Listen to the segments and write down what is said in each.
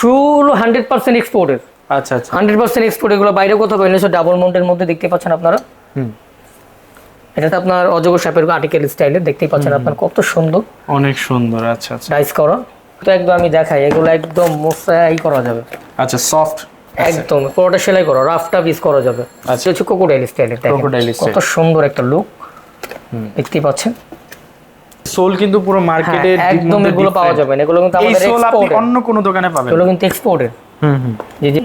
শুগুলো hundred percent এক্সপোর্টের আচ্ছা আচ্ছা। হান্ড্রেড পার্সেন্ট এক্সপোর্ট এগুলো বাইরে কোথাও পাবেন ডাবল মাউন্টের মধ্যে দেখতে পাচ্ছেন আপনারা। এটাতে আপনার অজগর সাপের আর্টিকেল স্টাইলের দেখতেই পাচ্ছেন আপনার কত সুন্দর। অনেক সুন্দর আচ্ছা আচ্ছা। ডাইস করা। তো একদম আমি দেখাই এগুলো একদম মোসাই করা যাবে। আচ্ছা সফট একদম পুরোটা সেলাই করা রাফটা পিস করা যাবে। আচ্ছা। হচ্ছে কোকোডাইল Crocodile কত সুন্দর একটা লুক দেখতেই পাচ্ছেন। সোল কিন্তু পুরো মার্কেটে হ্যাঁ, একদম এগুলো পাওয়া যাবে না এগুলো কিন্তু এই আমাদের সোল আপনি এক্সপোর্টের অন্য কোন দোকানে পাবেন। এগুলো কিন্তু এক্সপোর্টেড হুম হুম। জি জি।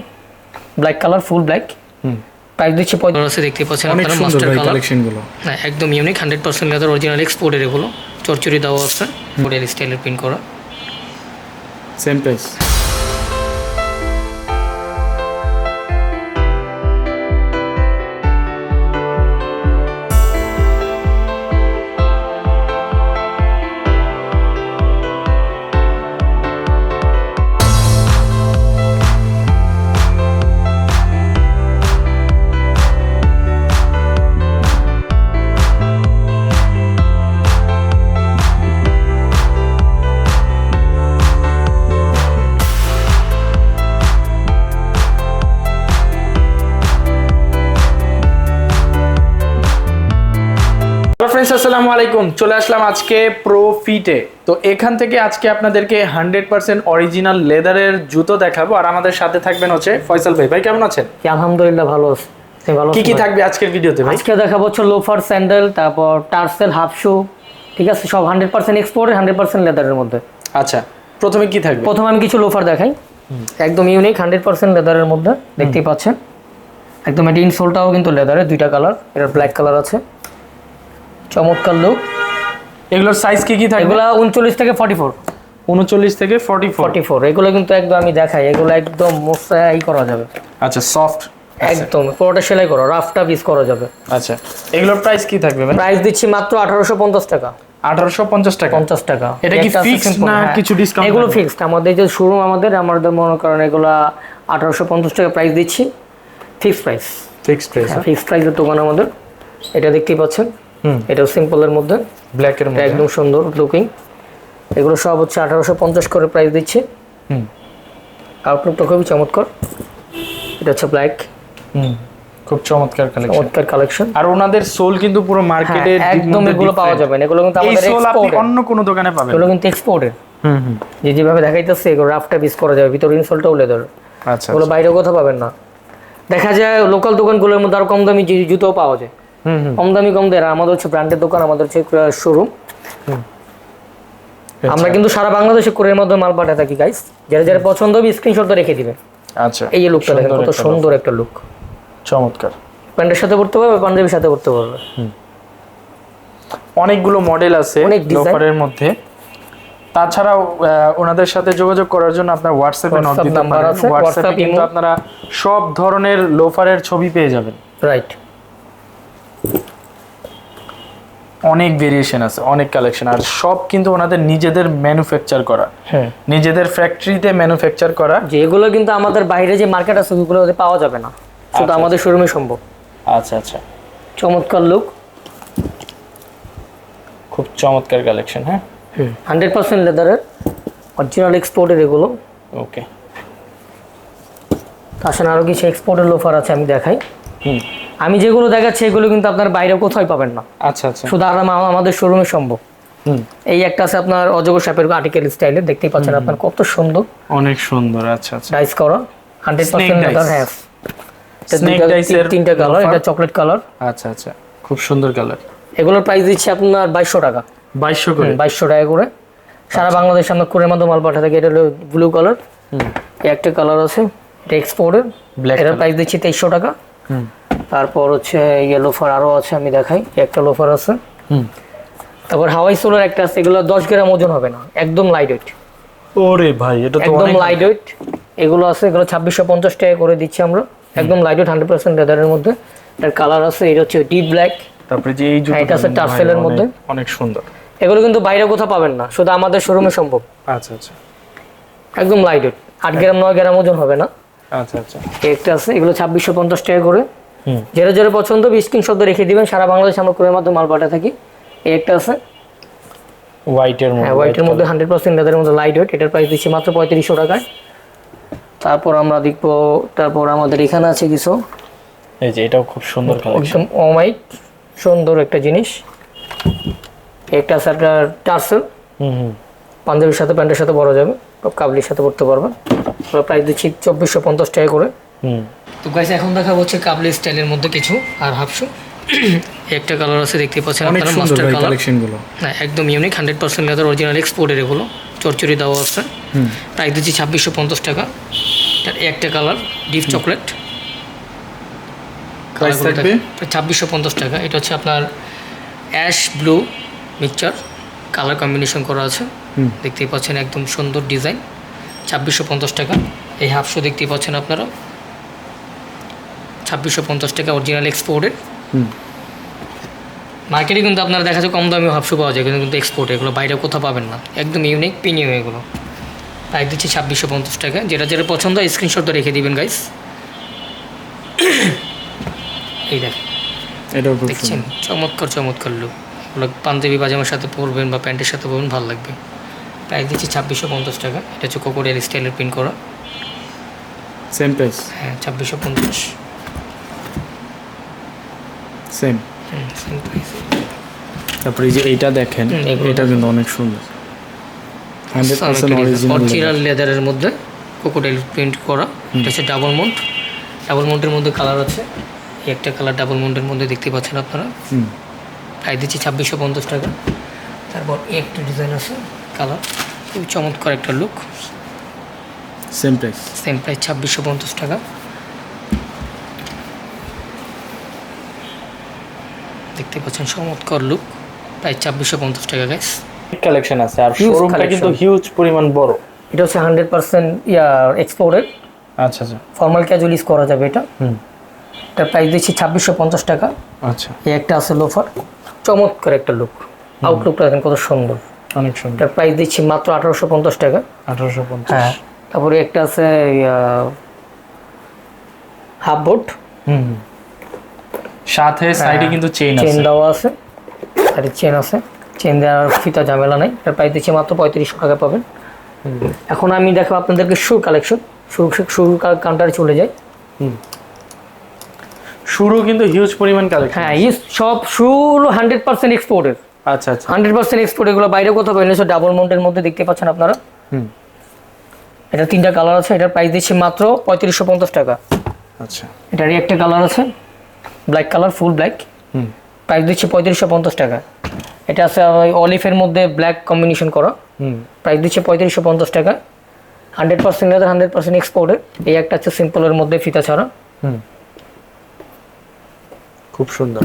ব্ল্যাক কালার ফুল ব্ল্যাক হুম। প্রাইস দিচ্ছি পঁয়ত্রিশ দেখতে পাচ্ছেন আপনারা মাস্টার কালার কালেকশনগুলো হ্যাঁ একদম unique hundred percent leather original এক্সপোর্টের এগুলো। চরচরি দেওয়া আছে। মডেল স্টাইলের প্রিন্ট করা। সেম প্রাইস ফ্রেন্ডস আসসালামু আলাইকুম। চলে আসলাম আজকে প্রো ফিটে তো এখান থেকে আজকে আপনাদেরকে হান্ড্রেড পার্সেন্ট অরিজিনাল লেদারের জুতো দেখাবো। আর আমাদের সাথে থাকবেন হচ্ছে ফয়সাল ভাই। ভাই কেমন আছেন? কি আলহামদুলিল্লাহ ভালো আছে। ভালো কি কি থাকবে আজকের ভিডিওতে ভাই? আজকে দেখাবো হচ্ছে লোফার স্যান্ডেল তারপর টার্সেল হাফ শু ঠিক আছে? সব hundred percent export hundred percent লেদারের মধ্যে। আচ্ছা প্রথমে কি থাকবে? প্রথমে আমি কিছু লোফার দেখাই। একদম ইউনিক হান্ড্রেড পার্সেন্ট লেদারের মধ্যে। দেখতেই পাচ্ছেন। একদম এটি ইনসোলটাও কিন্তু লেদারের দুইটা কালার এটা ব্ল্যাক কালার আছে। চমৎকার লুক এগুলোর সাইজ কি কি থাকে এগুলা উনচল্লিশ থেকে ফর্টি ফোর উনচল্লিশ থেকে ফর্টি ফোর ফর্টি ফোর এগুলো কিন্তু একদম আমি দেখাই এগুলো একদম মোসাই করা যাবে। আচ্ছা সফট একদম পুরোটা সেলাই করা রাফটা পিস করা যাবে। আচ্ছা এগুলোর প্রাইস কি থাকবে ভাই? প্রাইস দিচ্ছি মাত্র আঠারোশো পঞ্চাশ টাকা। আঠারোশো পঞ্চাশ টাকা? পঞ্চাশ টাকা। এটা কি simple, না হ্যাঁ। কিছু discount এগুলো? ফিক্সড আমাদের যে শোরুম আমাদের আমাদের মনে করেন এগুলো আঠারোশো পঞ্চাশ টাকা প্রাইস দিচ্ছি। Fixed price fixed price fixed প্রাইসের দোকান আমাদের। এটা দেখতেই পাচ্ছেন। এটাও সিম্পলের মধ্যে। ব্ল্যাক এর মধ্যে। একদম সুন্দর লুকিং এগুলো সব হচ্ছে আঠারোশো পঞ্চাশ করে প্রাইস দিচ্ছে। হুম। আউটলুকটা খুবই চমৎকার। এটা হচ্ছে ব্ল্যাক হুম। খুব চমৎকার কালেকশন চমৎকার কালেকশন আর ওনাদের সোল কিন্তু পুরো মার্কেটে একদম এগুলো পাওয়া যাবে না। এগুলো কিন্তু আমাদের সোল আপনি অন্য কোনো দোকানে পাবেন। এগুলো কিন্তু এক্সপোর্টের হুম হুম। যে যেভাবে দেখাইতেছে এগুলো রাফটা পিস করা যাবে। ভিতর ইনসোলটাও লেদার আচ্ছা ওগুলো বাইরে কোথাও পাবেন না। দেখা যায় লোকাল দোকানগুলোর মধ্যে আরও কম দামি জুতোও পাওয়া যায়। কম দামি কম দেয় আমাদের হচ্ছে ব্র্যান্ডের দোকান আমাদের হচ্ছে শোরুম আমরা কিন্তু সারা বাংলাদেশে কোরিয়ার মাধ্যমে মাল পাঠাতে থাকি গাইস যারা যারা পছন্দ হবে স্ক্রিনশট রেখে দিবে। আচ্ছা। এই যে লুকটা দেখেন কত সুন্দর একটা লুক চমৎকার। প্যান্টের সাথে পড়তে পারবে পাঞ্জাবির সাথে পড়তে পারবে। অনেকগুলো মডেল আছে অনেক। লোফারের মধ্যে। তাছাড়াও ওনাদের সাথে যোগাযোগ করার জন্য আপনার হোয়াটসঅ্যাপে নক WhatsApp দিতে পারেন। আছে, হোয়াটসঅ্যাপে কিন্তু আপনারা সব ধরনের লোফারের ছবি পেয়ে যাবেন। রাইট অনেক ভেরিয়েশন আছে অনেক কালেকশন আর সব কিন্তু ওনাদের নিজেদের ম্যানুফ্যাকচার করা। হ্যাঁ। নিজেদের ফ্যাক্টরিতে ম্যানুফ্যাকচার করা। যেগুলো কিন্তু আমাদের বাইরে যে মার্কেট আছে ওগুলো পাওয়া যাবে না। শুধু আমাদের শোরুমে সম্ভব। আচ্ছা আচ্ছা। চমৎকার লুক খুব চমৎকার কালেকশন হ্যাঁ? হান্ড্রেড পার্সেন্ট লেদারের অরিজিনাল এক্সপোর্টের এগুলো। ওকে তাছাড়া আরও কিছু এক্সপোর্টের লোফার আছে আমি দেখাই। হুম। আমি যেগুলো দেখাচ্ছি এগুলো কিন্তু আপনার বাইরে কোথাও পাবেন না। আচ্ছা আচ্ছা। শুধু আর আমা- আমাদের শোরুমে সম্ভব। হুম। এই একটা আছে আপনার অজগর সাপের আর্টিকেল স্টাইলের দেখতেই পাচ্ছেন আপনার কত সুন্দর। অনেক সুন্দর আচ্ছা আচ্ছা। ডাইস করা hundred Snake percent dice. Leather হ্যাঁ এর তিন- তিনটা কালার এটা চকলেট কালার আচ্ছা আচ্ছা। খুব সুন্দর কালার এগুলোর প্রাইস দিচ্ছি আপনার বাইশশো টাকা। বাইশশো করে? বাইশশো টাকা করে। সারা বাংলাদেশ আমরা করে মাধ্যমে মাল পাঠাতে থাকি এটা হলো ব্লু কালার হুম। একটা কালার আছে এটা এক্সপোর্টের এটার color। প্রাইস দিচ্ছি তেইশশো টাকা। হুম। তারপর হচ্ছে ইয়ে লোফার আরও আছে আমি দেখাই। একটা লোফার আছে। তারপর হাওয়াই সোলার একটা আছে এগুলো দশ গ্রাম ওজন হবে না একদম লাইট ওয়েট ওরে ভাই এটা তো একদম লাইট ওয়েট এগুলো আছে এগুলো ছাব্বিশশো পঞ্চাশ টাকা করে দিচ্ছি আমরা। একদম লাইট ওয়েট হান্ড্রেড পার্সেন্ট লেদারের মধ্যে। এটার কালার আছে এটা হচ্ছে ডিপ ব্ল্যাক তারপরে যে এই জুতো এটা আছে টার্সেলের মধ্যে। অনেক সুন্দর। এগুলো কিন্তু বাইরে কোথাও পাবেন না শুধু আমাদের শোরুমে সম্ভব। আচ্ছা আচ্ছা। একদম লাইট ওয়েট আট গ্রাম নয় গ্রাম ওজন হবে না। আচ্ছা আচ্ছা। একটা আছে এগুলো ছাব্বিশশো পঞ্চাশ টাকা করে। যেটা যেটা পছন্দ স্ক্রিন শব্দ রেখে দিবেন। সারা বাংলাদেশ আমরা ক্রয়ের মাধ্যমে মাল পাঠা থাকি। এই একটা আছে। হোয়াইটের হ্যাঁ মধ্যে হোয়াইটের মধ্যে হান্ড্রেড পার্সেন্ট লেদারের মধ্যে লাইট ওয়েট এটার প্রাইস দিচ্ছি মাত্র পঁয়ত্রিশশো টাকায়। তারপর আমরা দেখব তারপর আমাদের এখানে আছে কিছু। এই যে এটাও খুব সুন্দর একদম অমাইক সুন্দর একটা জিনিস। একটা আছে একটা টার্সেল হুম হুম। পাঞ্জাবির সাথে প্যান্টের সাথে পরা যাবে। কাবলির সাথে পরতে পারবেন প্রাইস দিচ্ছি চব্বিশশো পঞ্চাশ টাকা করে। তো গাইস এখন দেখা হচ্ছে কাবলি স্টাইলের মধ্যে কিছু আর হাফশু একটা কালার আছে দেখতে পাচ্ছেন আপনারা মাস্টার কালার কালেকশনগুলো। না একদম unique hundred percent leather original এক্সপোর্টের এগুলো। চরচরি দেওয়া আছে। হুম। প্রাইস দিচ্ছি ছাব্বিশশো পঞ্চাশ টাকা। এটার একটা কালার ডিপ চকলেট ছাব্বিশশো পঞ্চাশ টাকা। এটা হচ্ছে আপনার ash blue mixture colour combination করা আছে। হুম। দেখতেই পাচ্ছেন একদম সুন্দর ডিজাইন ছাব্বিশশো পঞ্চাশ টাকা। এই হাফ শো দেখতেই পাচ্ছেন আপনারা। ছাব্বিশশো পঞ্চাশ টাকা অরিজিনাল এক্সপোর্টের মার্কেটে কিন্তু আপনারা দেখা যায় কম দামে হাফশো পাওয়া যায় কিন্তু কিন্তু এক্সপোর্ট এগুলো বাইরে কোথাও পাবেন না। একদম ইউনিক প্রিমিয়াম এগুলো। প্রাইস দিচ্ছি ছাব্বিশশো পঞ্চাশ টাকা। যেটা যেটা পছন্দ হয় স্ক্রিনশটটা রেখে দিবেন গাইস এই দেখ দেখছেন? চমৎকার চমৎকার লুক ওগুলো পাঞ্জাবি পাজামার সাথে পরবেন বা প্যান্টের সাথে পরবেন ভালো লাগবে। প্রাইস দিচ্ছি ছাব্বিশশো পঞ্চাশ টাকা। এটা হচ্ছে কোকোডেল স্টাইলের প্রিন্ট করা। সেম প্রাইস হ্যাঁ ছাব্বিশশো পঞ্চাশ। সেম তারপরে যে এইটা দেখেন এটা কিন্তু অনেক সুন্দর। হান্ড্রেড পার্সেন্ট অরিজিনাল অরিজিনাল লেদারের মধ্যে কোকোডেল প্রিন্ট করা। এটা হচ্ছে ডাবল মন্ট ডাবল মন্টের মধ্যে কালার আছে। একটা কালার ডাবল মন্টের মধ্যে দেখতে পাচ্ছেন আপনারা। হুম। প্রাইস দিচ্ছি ছাব্বিশশো পঞ্চাশ টাকা। তারপর একটা ডিজাইন আছে কালার খুবই চমৎকার একটা look same price same price ছাব্বিশশো পঞ্চাশ টাকা। দেখতে পাচ্ছেন চমৎকার লুক প্রায় ছাব্বিশশো পঞ্চাশ টাকা গাইস কালেকশন আছে আর শোরুমটা কিন্তু হিউজ পরিমাণ বড়। এটা হচ্ছে হান্ড্রেড পার্সেন্ট ইয়া এক্সপোর্টেড আচ্ছা আচ্ছা। ফর্মাল ক্যাজুয়াল ইউজ করা যাবে এটা। হুম। এটার প্রাইস দিচ্ছি ছাব্বিশশো পঞ্চাশ টাকা। আচ্ছা। এই একটা আছে লোফার চমৎকার একটা লুক আউটলুকটা দেখেন কত সুন্দর। অনেক সুন্দর। এটার প্রাইস দিচ্ছি মাত্র আঠারোশো পঞ্চাশ টাকা। আঠারোশো পঞ্চাশ। হ্যাঁ। তারপরে একটা আছে হাফ বোট হুম। সাথে সাইডে কিন্তু চেইন চেন আছে। দেওয়া আছে আর চেন আছে। চেন দেওয়ার ফিতা ঝামেলা নাই। এটার প্রাইস দিচ্ছি মাত্র পঁয়ত্রিশশো টাকা পাবেন। এখন আমি দেখো আপনাদেরকে শুর কালেকশন শুর শুর কাউন্টারে চলে যাই। শুরু কিন্তু হিউজ পরিমাণ কালেকশন হ্যাঁ সব শুর হান্ড্রেড পার্সেন্ট এক্সপোর্টের আচ্ছা আচ্ছা। হান্ড্রেড পার্সেন্ট এক্সপোর্ট এগুলো বাইরে কোথাও পাবেন সব ডাবল মাউন্টের মধ্যে দেখতে পাচ্ছেন আপনারা। হুম। এটা তিনটা কালার আছে। এটার প্রাইস দিচ্ছি মাত্র পঁয়ত্রিশশো পঞ্চাশ টাকা। আচ্ছা। এটারই একটা কালার আছে। ব্ল্যাক কালার ফুল ব্ল্যাক হুম। প্রাইস দিচ্ছি পঁয়ত্রিশশো পঞ্চাশ টাকা। এটা আছে অলিফের মধ্যে ব্ল্যাক কম্বিনেশন করা। হুম। প্রাইস দিচ্ছে পঁয়ত্রিশশো পঞ্চাশ টাকা। Hundred percent leather hundred percent এক্সপোর্টের এই একটা হচ্ছে সিম্পলের মধ্যে ফিতা ছাড়া। খুব সুন্দর।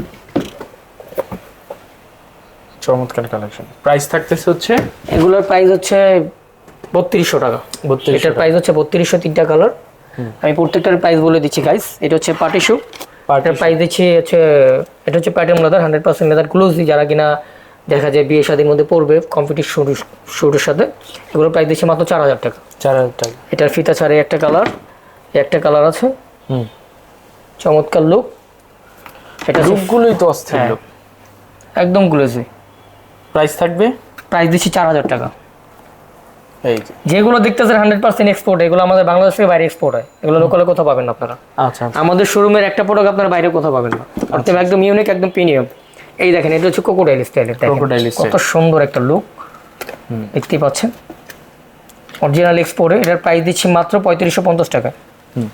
চমৎকার কালেকশন প্রাইস থাকতেছে হচ্ছে? এগুলোর প্রাইস হচ্ছে বত্রিশশো টাকা। বত্রিশশো এটার প্রাইস হচ্ছে বত্রিশশো তিনটা কালার আমি প্রত্যেকটার প্রাইস বলে দিচ্ছি গাইস এটা হচ্ছে পার্টি শু এটার প্রাইস দিচ্ছি হচ্ছে এটা হচ্ছে pattern leather hundred percent leather closely যারা কিনা দেখা যায় বিয়ে শাদীর মধ্যে পড়বে কম্পিটিশন শুটের সাথে এগুলো প্রাইস দিচ্ছি মাত্র চার হাজার টাকা। চার হাজার টাকা। এটার ফিতা ছাড়ে একটা কালার একটা কালার আছে। হুম। চমৎকার লুক এটা রূপগুলোই তো অস্থির হ্যাঁ। লোক একদম গ্লেজি প্রাইস থাকবে? প্রাইস দিচ্ছি চার হাজার টাকা। যেগুলো দেখতেছেন হান্ড্রেড পার্সেন্ট এক্সপোর্ট এগুলো আমাদের বাংলাদেশ থেকে বাইরে এক্সপোর্ট হয়। এগুলো লোকালে কোথাও পাবেন না আপনারা। আচ্ছা আচ্ছা। আমাদের শোরুমের একটা প্রোডাক্ট আপনারা বাইরে কোথাও পাবেন না। একদম একদম ইউনিক একদম প্রিমিয়াম এই দেখেন এটা হচ্ছে কোকোডাইল স্টাইলের। কত সুন্দর একটা লুক দেখতেই পাচ্ছেন? অরিজিনাল এক্সপোর্টে এটার প্রাইস দিচ্ছি মাত্র পঁয়ত্রিশশো পঞ্চাশ টাকা। হুম।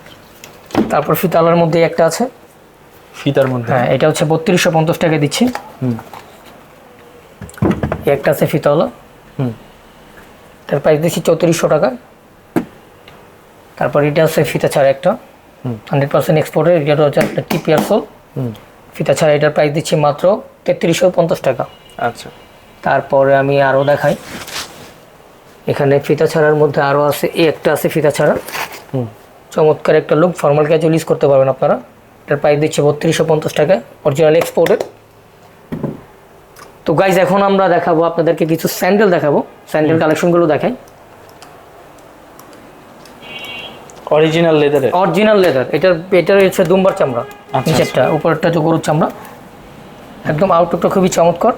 তারপর ফিতালার মধ্যে একটা আছে। ফিতার মধ্যে। হ্যাঁ এটা হচ্ছে বত্রিশশো পঞ্চাশ টাকা দিচ্ছি। হুম। একটা আছে ফিতাওয়ালা। হুম। তার প্রাইস দিচ্ছি চৌত্রিশশো টাকা। তারপর এটা আছে ফিতা ছাড়া একটা। হান্ড্রেড পার্সেন্ট এক্সপোর্টের এটা হচ্ছে একটা টিপিআর সোল ফিতা ছাড়া এটার প্রাইস দিচ্ছি মাত্র তেত্রিশশো পঞ্চাশ টাকা। আচ্ছা। তারপরে আমি আরও দেখাই। এখানে ফিতা ছাড়ার মধ্যে আরও আছে এই একটা আছে ফিতা ছাড়া। হুম। চমৎকার একটা লুক ফর্মাল ক্যাজুয়াল ইউজ করতে পারবেন আপনারা। এটার প্রাইস দিচ্ছে বত্রিশশো পঞ্চাশ টাকা অরিজিনাল এক্সপোর্টের তো গাইজ এখন আমরা দেখাবো আপনাদেরকে কিছু স্যান্ডেল দেখাবো। স্যান্ডেল কালেকশনগুলো দেখাই। অরিজিনাল লেদারের অরিজিনাল লেদার এটার এটার হচ্ছে দুম্বার চামড়া আচ্ছা। নিচেরটা উপরেরটা হচ্ছে গরুর চামড়া। একদম আউটলুকটা খুবই চমৎকার।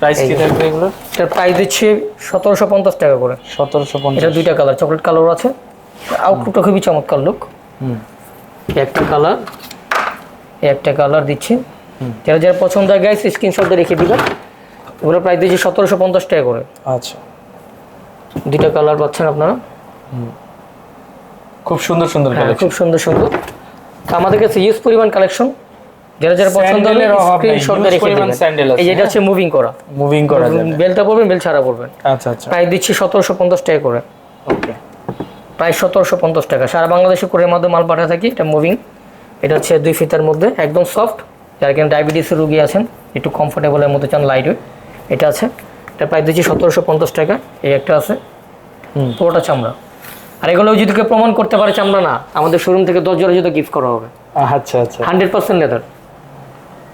প্রাইস কি থাকবে এগুলো? এটার প্রাইস দিচ্ছে সতেরোশো পঞ্চাশ টাকা করে। সতেরোশো এটা দুইটা কালার চকলেট কালার আছে। আউটলুকটা খুবই চমৎকার লুক হুম। একটা কালার একটা কালার দিচ্ছি। যারা যারা পছন্দ হয় গাইস স্ক্রিনশটে রেখে দিবেন। এগুলো প্রায় দিয়েছি সতেরোশো পঞ্চাশ টাকা করে। আচ্ছা। দুইটা কালার পাচ্ছেন আপনারা? খুব সুন্দর সুন্দর হ্যাঁ খুব সুন্দর সুন্দর। আমাদের কাছে ইউজ পরিমাণ কালেকশন যারা যারা পছন্দ হবে স্ক্রিনশটে রেখে দিবেন। এই যেটা হচ্ছে মুভিং করা। মুভিং করা যাবে। বেলটা বেল ছাড়া আচ্ছা আচ্ছা। প্রায় দিচ্ছি সতেরোশো পঞ্চাশ টাকা করে। ওকে প্রায় সতেরোশো পঞ্চাশ টাকা। সারা বাংলাদেশে করে মধ্যে মাল পাঠা থাকি এটা মুভিং এটা হচ্ছে দুই ফিতার মধ্যে একদম সফট যারা কিনা ডায়াবেটিসের রুগী আছেন একটু কমফোর্টেবলের মধ্যে চান লাইট ওয়েট এটা আছে। এটা প্রায় দিচ্ছি সতেরোশো পঞ্চাশ টাকা। এই একটা আছে। হুম। পুরোটা চামড়া। আর এগুলো যদি কেউ প্রমাণ করতে পারে চামড়া না আমাদের শোরুম থেকে দশ জোড়া জুতো গিফট করা হবে। আচ্ছা আচ্ছা। হান্ড্রেড পার্সেন্ট লেদার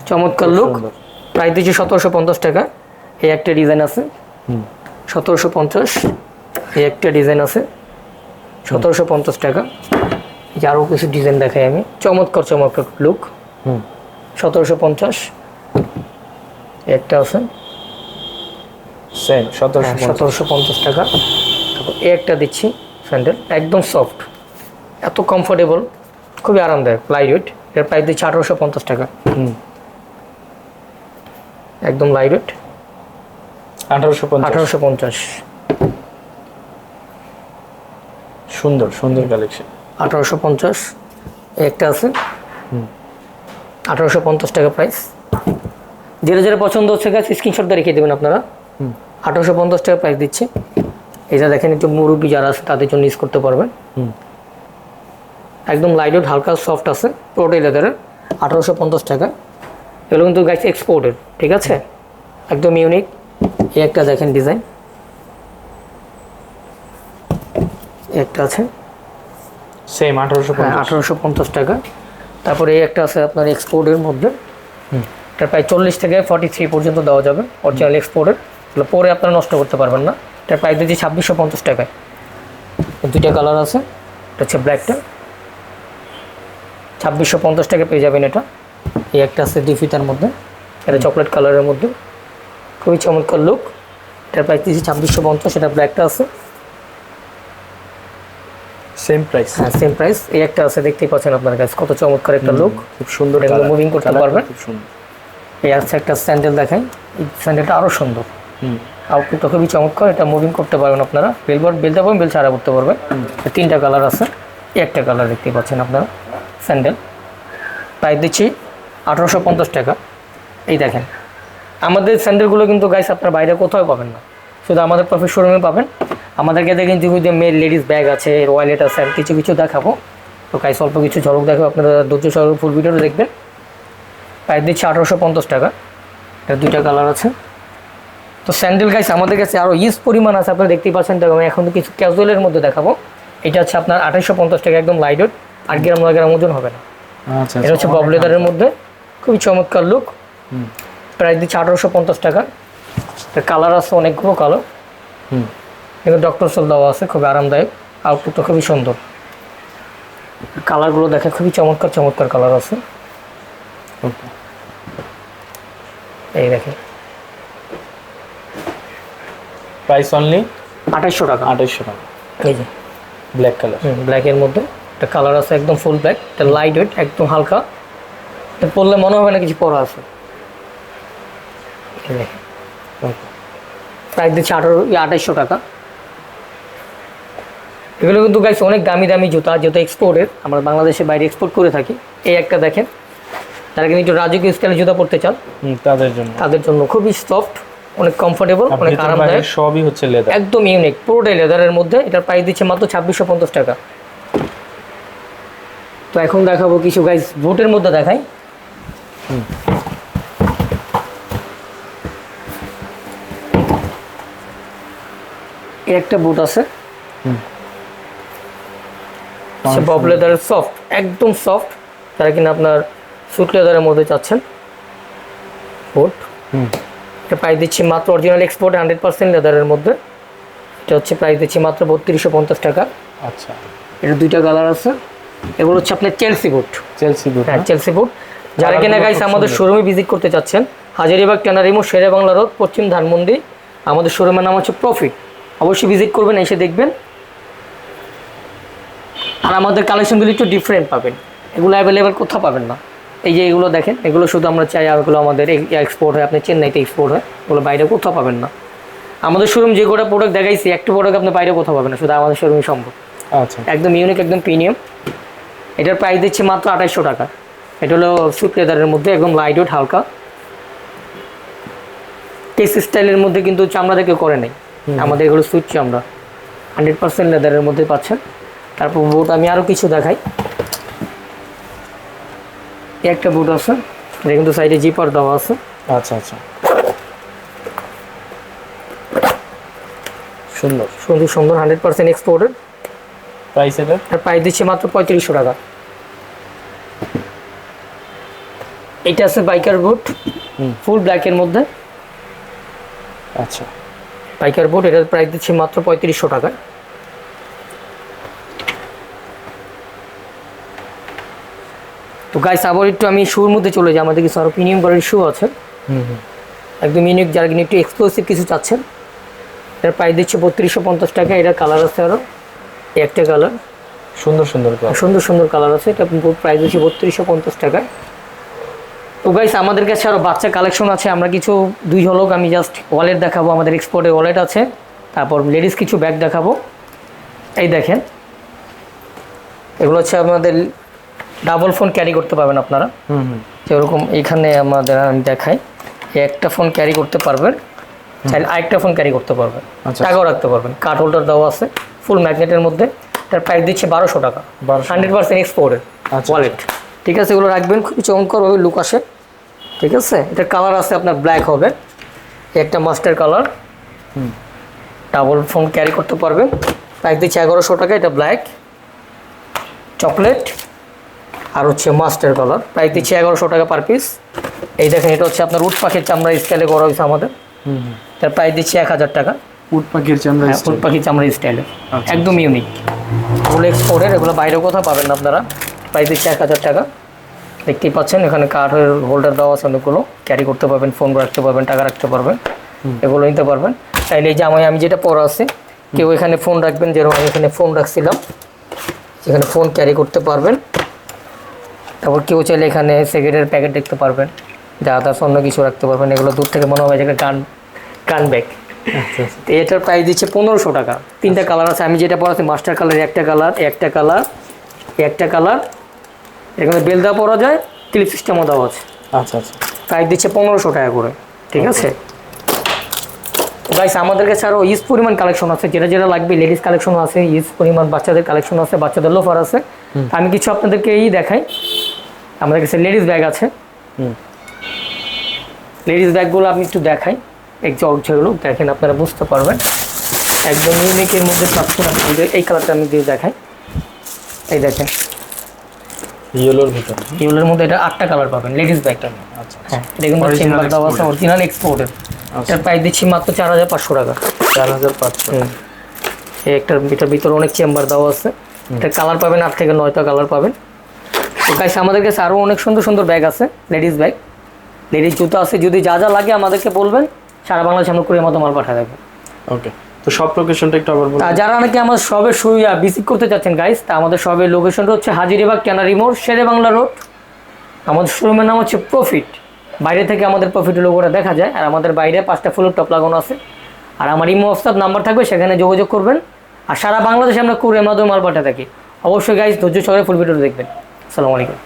চমৎকার লুক। প্রায় দিচ্ছি সতেরোশো পঞ্চাশ টাকা। এই একটা ডিজাইন আছে। হুম। সতেরোশো পঞ্চাশ। এই একটা ডিজাইন আছে। সতেরোশো পঞ্চাশ টাকা। আরও কিছু ডিজাইন দেখাই আমি। চমৎকার চমৎকার লুক হুম। সতেরোশো পঞ্চাশ। একটা আছে। সেম সতেরোশো সতেরোশো পঞ্চাশ টাকা। তারপর এই একটা দিচ্ছি স্যান্ডেল একদম সফট এত কমফোর্টেবল খুবই আরামদায়ক লাইটের প্রাইস দিচ্ছি আঠারোশো পঞ্চাশ টাকা। হুম। একদম লাইট আঠারোশো আঠারোশো পঞ্চাশ। সুন্দর সুন্দর কালেকশন আঠারোশো পঞ্চাশ একটা আছে। আঠারোশো পঞ্চাশ টাকা প্রাইস যেটা যেটা পছন্দ হচ্ছে গাছ স্ক্রিনশটটা রেখে দেবেন আপনারা। আঠারোশো পঞ্চাশ টাকা প্রাইস দিচ্ছি। এটা দেখেন একটু মুরব্বী যারা আছে তাদের জন্য ইউজ করতে পারবেন। হুম। একদম লাইট হালকা সফট আছে প্রোটাই লেদারের আঠারোশো পঞ্চাশ টাকা। এগুলো কিন্তু গাছ এক্সপোর্টের ঠিক আছে? একদম ইউনিক এই একটা দেখেন ডিজাইন একটা আছে। সেম আঠারোশো হ্যাঁ আঠারোশো পঞ্চাশ টাকা। তারপরে এই একটা আছে আপনার এক্সপোর্টের মধ্যে। হুম। এটা প্রায় চল্লিশ থেকে ফর্টি থ্রি পর্যন্ত দেওয়া যাবে অরিজিনাল এক্সপোর্টের এগুলো পরে আপনারা নষ্ট করতে পারবেন না। এটা প্রাইস দিচ্ছি ছাব্বিশশো পঞ্চাশ টাকায়। দুইটা কালার আছে এটা হচ্ছে ব্ল্যাকটা ছাব্বিশশো পঞ্চাশ টাকা পেয়ে যাবেন এটা। এই একটা আছে দুই ফিতার মধ্যে এটা চকলেট কালারের মধ্যে। খুবই চমৎকার লুক এটা প্রাইস দিচ্ছি ছাব্বিশশো পঞ্চাশ এটা ব্ল্যাকটা আছে। সেম প্রাইস হ্যাঁ সেম প্রাইস এই একটা আছে দেখতেই পাচ্ছেন আপনার কাছে কত চমৎকার একটা লুক খুব সুন্দর এগুলো moving করতে পারবেন। খুব সুন্দর। এই আছে একটা স্যান্ডেল দেখাই। এই স্যান্ডেলটা আরও সুন্দর। হুম। আউটলুকটা খুবই চমৎকার এটা মুভিং করতে পারবেন আপনারা। বেলবার বেলতে পারবেন বেল ছাড়া করতে পারবেন। তিনটা কালার আছে একটা কালার দেখতে পাচ্ছেন আপনারা স্যান্ডেল প্রাইস দিচ্ছি আঠারোশো পঞ্চাশ টাকা। এই দেখেন আমাদের স্যান্ডেলগুলো কিন্তু গাইস আপনার বাইরে কোথাও পাবেন না। শুধু আমাদের প্রফিট শোরুমে পাবেন। আমাদেরকে দেখেন যে যে মেল লেডিস ব্যাগ আছে ওয়ালেট আছে আর কিছু কিছু দেখাবো। তো গাইস অল্প কিছু ঝলক দেখাবো আপনারা ধৈর্য সহকারে ফুল ভিডিওটা দেখবেন। প্রাইস দিচ্ছি আঠারোশো পঞ্চাশ টাকা। এটা দুইটা কালার আছে। তো স্যান্ডেল গাইস আমাদের কাছে আরও ইউজ পরিমাণ আছে আপনারা দেখতেই পাচ্ছেন। তো আমি এখন তো কিছু ক্যাজুয়ালের মধ্যে দেখাবো। এটা হচ্ছে আপনার আঠাশশো পঞ্চাশ টাকা একদম লাইট ওয়েট আট গ্রাম নয় গ্রাম ওজন হবে না। আচ্ছা এটা হচ্ছে বব লেদারের মধ্যে। খুবই চমৎকার লুক হুম। প্রাইস দিচ্ছে আঠারোশো পঞ্চাশ টাকা। কালার আছে অনেকগুলো কালো হুম। কিন্তু ডক্টর সোল দেওয়া আছে খুবই আরামদায়ক। আউটলুকটা খুবই সুন্দর। কালারগুলো দেখে খুবই চমৎকার চমৎকার কালার আছে। এই দেখেন। প্রাইস অনলি আঠাশশো টাকা। আঠাইশশো টাকা। এই যে। ব্ল্যাক কালার ব্ল্যাকের মধ্যে। একটা কালার আছে একদম ফুল ব্ল্যাক এটা লাইট ওয়েট একদম হালকা। এটা পরলে মনে হবে না কিছু পরা আছে। প্রাইস দিচ্ছে আঠারো আঠাইশশো টাকা। এগুলো কিন্তু গাইছে অনেক দামি দামি জুতা যেহেতু এক্সপোর্টের আমরা বাংলাদেশের বাইরে এক্সপোর্ট করে থাকি। এই একটা দেখেন। যারা কিন্তু একটু রাজকীয় স্টাইলের জুতা পরতে চান তাদের জন্য। তাদের জন্য খুবই সফট অনেক কমফোর্টেবল অনেক আরামদায়ক। সবই হচ্ছে লেদার একদম ইউনিক পুরোটাই লেদারের মধ্যে। এটার প্রাইস দিচ্ছে মাত্র ছাব্বিশশো পঞ্চাশ টাকা। তো এখন দেখাবো কিছু গাইজ বুটের মধ্যে দেখাই। এর একটা বুট আছে। বব লেদারের সফট একদম সফট তারা কিনা আপনার সুট লেদারের মধ্যে চাচ্ছেন। বুট হুম। এটা প্রাইস দিচ্ছি মাত্র অরিজিনাল এক্সপোর্ট হান্ড্রেড পার্সেন্ট লেদারের মধ্যে। এটা হচ্ছে প্রাইস দিচ্ছি মাত্র বত্রিশশো পঞ্চাশ টাকা। আচ্ছা। এটা দুইটা কালার আছে। এগুলো হচ্ছে আপনার চেলসি বুট চেলসি বুট হ্যাঁ চেলসি বুট যারা কিনা গাইস আমাদের শোরুমে ভিজিট করতে চাচ্ছেন হাজারিবাগ টেনারিমো শেরে বাংলা রোড পশ্চিম ধানমন্ডি আমাদের শোরুমের নাম হচ্ছে প্রফিট অবশ্যই ভিজিট করবেন এসে দেখবেন। আর আমাদের কালেকশনগুলি একটু ডিফারেন্ট পাবেন। এগুলো অ্যাভেলেবেল কোথাও পাবেন না। এই যে এগুলো দেখেন এগুলো শুধু আমরা চাই আর এগুলো আমাদের এক্সপোর্ট হয় আপনি চেন্নাইতে এক্সপোর্ট হয় এগুলো বাইরে কোথাও পাবেন না। আমাদের শোরুম যে কটা প্রোডাক্ট দেখাইছি একটা প্রোডাক্ট আপনি বাইরে কোথাও পাবেন না শুধু আমাদের শোরুমই সম্ভব। আচ্ছা। একদম ইউনিক একদম প্রিমিয়াম এটার প্রাইস দিচ্ছি মাত্র আঠাইশশো টাকা। এটা হলো সুট লেদারের মধ্যে একদম লাইট ওয়েট হালকা। টেক্স স্টাইলের মধ্যে কিন্তু চামড়া থেকে করে নেই। আমাদের এগুলো সুট চামড়া। হান্ড্রেড পার্সেন্ট লেদারের মধ্যে পাচ্ছেন। তারপর বুট আমি আরও কিছু দেখাই। একটা বুট আছে। এটা কিন্তু সাইডে জিপার দেওয়া আছে। আচ্ছা আচ্ছা। সুন্দর। সুন্দর সুন্দর হান্ড্রেড পার্সেন্ট এক্সপোর্টেড প্রাইস এটা? প্রাইস দিচ্ছে মাত্র পঁয়ত্রিশশো টাকা। এটা আছে বাইকার বুট। ফুল ব্ল্যাকের মধ্যে। আচ্ছা। বাইকার বুট এটার প্রাইস দিচ্ছে মাত্র পঁয়ত্রিশশো টাকা তো গাইস আবার একটু আমি শুর মধ্যে চলে যাই। আমাদের কিছু আরও প্রিমিয়াম কোয়ালিটির শু আছে একদম ইউনিক যারা কিনা একটু এক্সক্লুসিভ কিছু চাচ্ছেন এটার প্রাইস দিচ্ছে বত্রিশশো পঞ্চাশ টাকা। এটার কালার আছে আরও একটা কালার সুন্দর সুন্দর সুন্দর সুন্দর কালার আছে। এটা প্রাইস দিচ্ছে বত্রিশশো পঞ্চাশ টাকায় তো গাইস আমাদের কাছে আরও বাচ্চা কালেকশন আছে। আমরা কিছু দুই ঝলক আমি জাস্ট ওয়ালেট দেখাবো। আমাদের এক্সপোর্টে ওয়ালেট আছে। তারপর লেডিস কিছু ব্যাগ দেখাবো। এই দেখেন। এগুলো হচ্ছে আমাদের ডাবল ফোন ক্যারি করতে পারবেন আপনারা। হুম হুম। যেরকম এখানে আমাদের আমি দেখাই একটা ফোন ক্যারি করতে পারবেন চাইলে আরেকটা ফোন ক্যারি করতে পারবেন। আচ্ছা। টাকাও রাখতে পারবেন। কার্ড হোল্ডার দেওয়া আছে ফুল ম্যাগনেটের মধ্যে। তার প্রাইস দিচ্ছে বারোশো টাকা। 1200 হান্ড্রেড পার্সেন্ট এক্সপোর্টের আচ্ছা। ওয়ালেট ঠিক আছে এগুলো রাখবেন খুবই চমৎকারভাবে লুক আসে। ঠিক আছে এটার কালার আছে আপনার ব্ল্যাক হবে। একটা মাস্টার কালার হুম। ডাবল ফোন ক্যারি করতে পারবেন। প্রাইস দিচ্ছে এগারোশো টাকা এটা ব্ল্যাক চকলেট আর হচ্ছে মাস্টার কালার। প্রাইস দিচ্ছে এগারোশো টাকা পার পিস এই দেখেন এটা হচ্ছে আপনার উট পাখির চামড়া স্টাইলে করা হয়েছে আমাদের। তার প্রাইস দিচ্ছে এক হাজার টাকা। উট পাখির চামড়া হ্যাঁ, উট পাখির চামড়া স্টাইলে আচ্ছা। একদম ইউনিক এগুলো এক্সপোর্টের এগুলো বাইরে কোথাও পাবেন আপনারা। প্রাইস দিচ্ছে এক হাজার টাকা। দেখতেই পাচ্ছেন এখানে কাঠের হোল্ডার দেওয়া আছে অনেকগুলো। ক্যারি করতে পারবেন ফোন রাখতে পারবেন টাকা রাখতে পারবেন। এগুলো নিতে পারবেন। চাইলে এই জামাই আমি যেটা পরা আছে কেউ এখানে ফোন রাখবেন যেরকম আমি এখানে ফোন রাখছিলাম। এখানে ফোন ক্যারি করতে পারবেন। তারপর কেউ চাইলে এখানে সিগারেটের প্যাকেট দেখতে পারবেন। যা আদার্স অন্য কিছু রাখতে পারবেন। এগুলো দূর থেকে মনে হবে যে একটা গান গান ব্যাগ আচ্ছা এটার প্রাইস দিচ্ছে পনেরোশো টাকা। তিনটা কালার আছে। আমি যেটা পড়াচ্ছি মাস্টার কালার একটা কালার একটা কালার একটা কালার এখানে বেল দেওয়া পরা যায় ক্লিপ সিস্টেমও দেওয়া আছে। আচ্ছা আচ্ছা। প্রাইস দিচ্ছে পনেরোশো টাকা করে। ঠিক আছে? গাইস আমাদের কাছে আরও ইউজ পরিমাণ কালেকশন আছে। যেটা যেটা লাগবে লেডিস কালেকশন আছে। ইউজ পরিমাণ বাচ্চাদের কালেকশন আছে বাচ্চাদের লোফার আছে। আমি কিছু আপনাদেরকে এই দেখাই। আমাদের কাছে লেডিস ব্যাগ আছে। হুম। লেডিস ব্যাগগুলো আমি একটু দেখাই। এক জগ যেগুলো দেখেন আপনারা বুঝতে পারবেন। একদম ইউনিকের মধ্যে পাচ্ছেন এই কালারটা আমি দিয়ে দেখাই। এই দেখেন। ইয়েলোর ভিতরে। এগুলোর মধ্যে এটা আটটা কালার পাবেন লেডিস ব্যাগটা আচ্ছা হ্যাঁ এটা কিন্তু চেম্বার দেওয়া আছে। অরিজিনাল এক্সপোর্টের এটার প্রাইস দিচ্ছি মাত্র চার হাজার পাঁচশো টাকা। চার হাজার পাঁচশো। একটার এটার ভিতরে অনেক চেম্বার দেওয়া আছে। এটা কালার পাবেন আট থেকে নয়টা কালার পাবেন। গাইস আমাদের কাছে আরও অনেক সুন্দর সুন্দর ব্যাগ আছে লেডিস ব্যাগ লেডিস জুতো আছে যদি যা যা লাগে আমাদেরকে বলবেন সারা বাংলাদেশ আমরা কুড়ির মতো মাল পাঠিয়ে দেবো। ওকে তো সব লোকেশনটা একটু আবার বলুন। যারা নাকি আমার সবে সুইয়া ভিজিট করতে চাচ্ছেন গাইস তা আমাদের সবের লোকেশনটা হচ্ছে হাজিরিবাগ ট্যানারি মোড় শেরে বাংলা রোড আমাদের শোরুমের নাম হচ্ছে প্রফিট বাইরে থেকে আমাদের প্রফিট লোগোটা দেখা যায় আর আমাদের বাইরে পাঁচটা ফুলের টপ লাগানো আছে। আর আমার ইমো হোয়াটসঅ্যাপ নাম্বার থাকবে সেখানে যোগাযোগ করবেন। আর সারা বাংলাদেশে আমরা কুড়ির মাধ্যমে মাল পাঠিয়ে থাকি। অবশ্যই গাইস ধৈর্য সহকারে ফুল ভিডিও দেখবেন। আসসালামু আলাইকুম